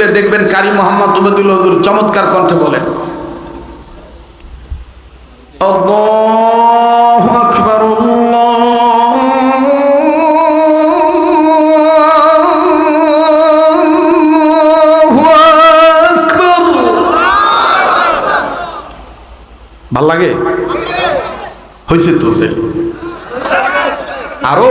খুলে দেখবেন কারি মোহাম্মদ উবেদুল হজুর চমৎকার কণ্ঠে বলেন। ভালো লাগে? হয়েছে তো। আরও?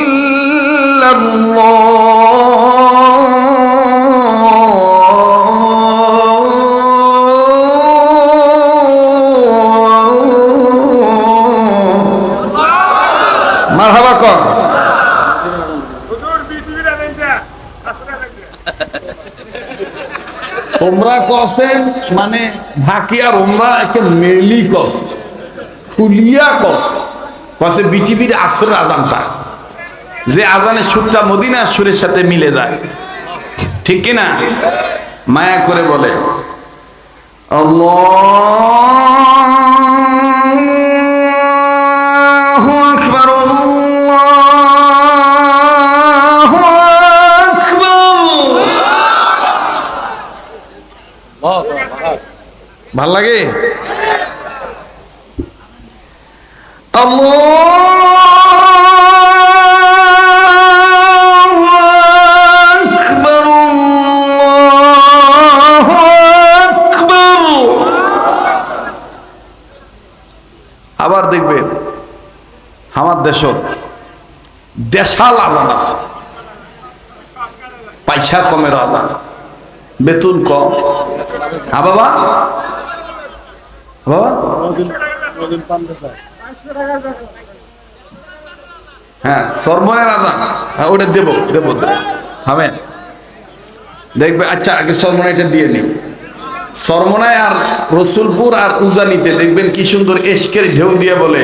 إلا الله مرحبا কর হুজুর বিটিভির আদেনটা আসলে লাগবে তোমরা কসেন মানে ঢাকি আর ওমরা একে মেলি কস খুলিয়া কস কসে বিটিভির আসরের আজানটা যে আজানের সুরটা মদিনার সুরের সাথে মিলে যায়। ঠিক কি না? মায়া করে বলে ভালো লাগে? আল্লাহু আমার দেশ দেশাল আদান আছে। পয়সা কমের আদান বেতন কম বাবা? বাবা? হ্যাঁ আদান হ্যাঁ ওটা দেবো দেবো দেখবে আচ্ছা আগে দিয়ে নিই সরমনায় আর রসুলপুর আর উজানিতে দেখবেন কি সুন্দর এশকের ঢেউ দিয়ে বলে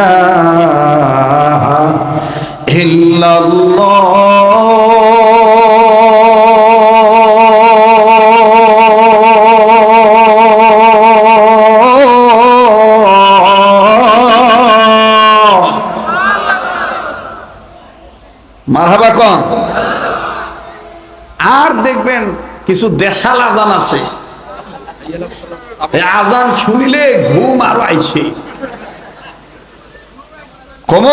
إله إلا الله মারহাবা কন আর দেখবেন কিছু দেশাল আজান আছে এই আজান শুনিলে ঘুম আরো আইছে কম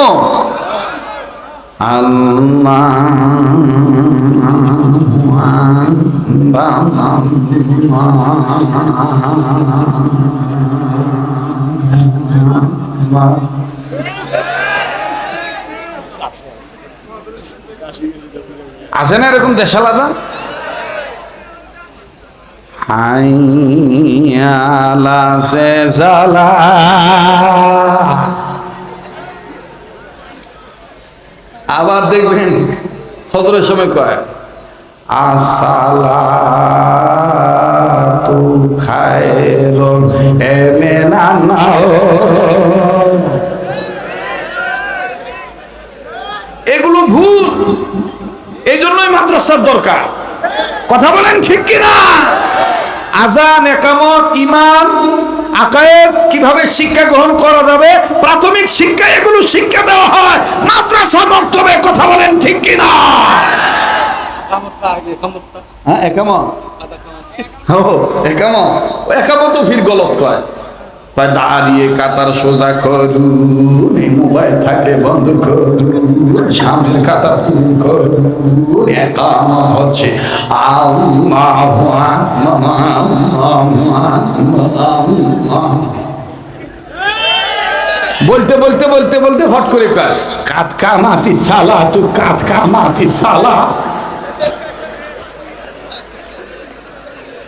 আছে না এরকম দেশ আলাদা হাইয়ালা সে জালা আবার দেখবেন ফজরের সময় কয় আসালা তু খায়রুন এমেনা নাও এগুলো ভুল এই জন্যই মাদ্রাসার দরকার। কথা বলেন ঠিক কিনা? আজান, একামত, ইমান আকায়েদ কীভাবে শিক্ষা গ্রহণ করা যাবে? প্রাথমিক শিক্ষা এগুলো শিক্ষা দেওয়া হয়। মাদ্রাসা মক্তবে কথা বলেন ঠিক কিনা? না আগে হ্যাঁ একামত। ও একামত। একামত তো ফির গলত কয়। কয় দাঁড়িয়ে কাতার সোজা করুন মোবাইল থাকে বন্ধ করুন সামনের কাতার পূরণ করুন একামত হচ্ছে। বলতে বলতে বলতে বলতে হট করে কাত কামাতি সালা তু কাত কামাতি সালা যাওয়ার না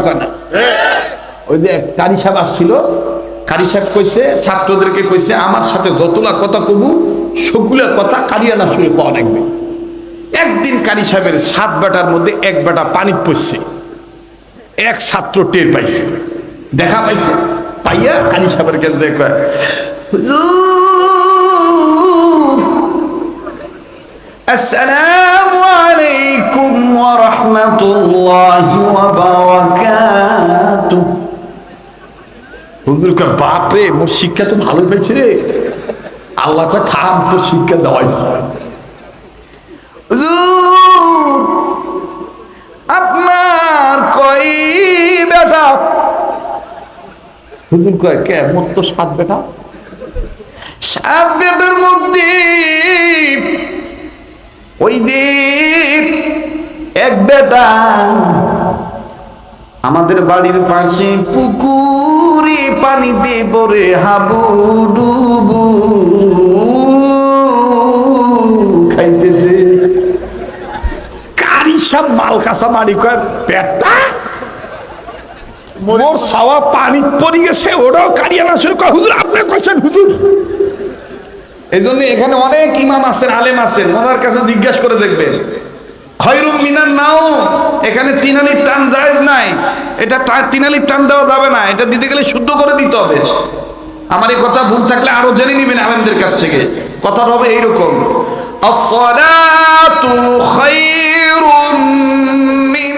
কথা কয় না। ওই যে কারি সাহেব আসছিল, কারি সাহেব কইছে, ছাত্রদেরকে কইছে, আমার সাথে যতলা কথা কবু সকুলের কথা কারিয়ালা শুনে পাওয়া লাগবে। একদিন কারি সাহেবের সাত বেটার মধ্যে এক বেটা পানি পড়ছে। এক ছাত্র টের পাইছে। দেখা পাইছে। পাইয়া কারি সাহেবের কাছে আসসালামু আলাইকুম ওয়া রাহমাতুল্লাহি ওয়া বাপরে মোর শিক্ষা তো ভালো পেয়েছে রে। আল্লাহ কয় থাম তোর শিক্ষা দেওয়া আপনার কই বেটা? হুজুর কয় কে মোর তো সাত বেটা? সাত বেটার মধ্যে ওই দিক এক বেটা। আমাদের বাড়ির পাশে পুকুরে পানিতে পড়ে হাবু ডুবু। খাইতেছে। কারি সব মাল কাঁচা মারি কয় পেটটা মোর সাওয়া পানি পড়ে গেছে ওরাও কারিয়ানা শুরু কয় হুজুর, আপনি কইছেন, হুজুর। এই জন্য এখানে অনেক ইমাম আছেন, আলেম আছেন। ওনার কাছে জিজ্ঞাসা করে দেখবেন। খয়রুম মিনার নাও এখানে তিনালির টান জায়েজ নাই এটা টা- তিনালির টান দেওয়া যাবে না এটা দিতে গেলে শুদ্ধ করে দিতে হবে আমার এই কথা ভুল থাকলে আরো জেনে নিবেন আলেমদের কাছ থেকে কথাটা হবে এইরকম الصلاة خير من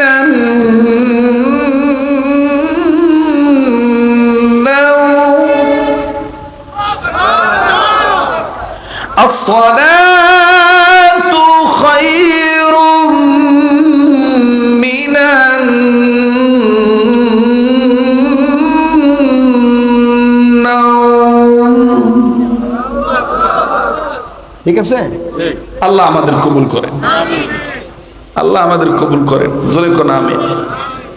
النوم الصلاة ঠিক আছে? আল্লাহ আমাদের কবুল করেন। আল্লাহ আমাদের কবুল করেন। জোরে কোন আমি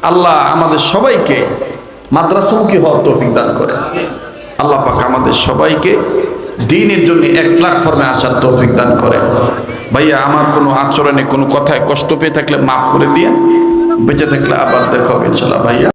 আল্লাহ আমাদের সবাইকে মাদ্রাসামুখী হওয়ার তৌফিক দান করেন। আল্লাহ পাক আমাদের সবাইকে দিনের জন্য এক প্ল্যাটফর্মে আসার তৌফিক দান করেন। ভাইয়া, আমার কোনো আচরণে কোনো কথায় কষ্ট পেয়ে থাকলে মাফ করে দিয়ে বেঁচে থাকলে আবার দেখা হবে ইনশাল্লাহ ভাইয়া।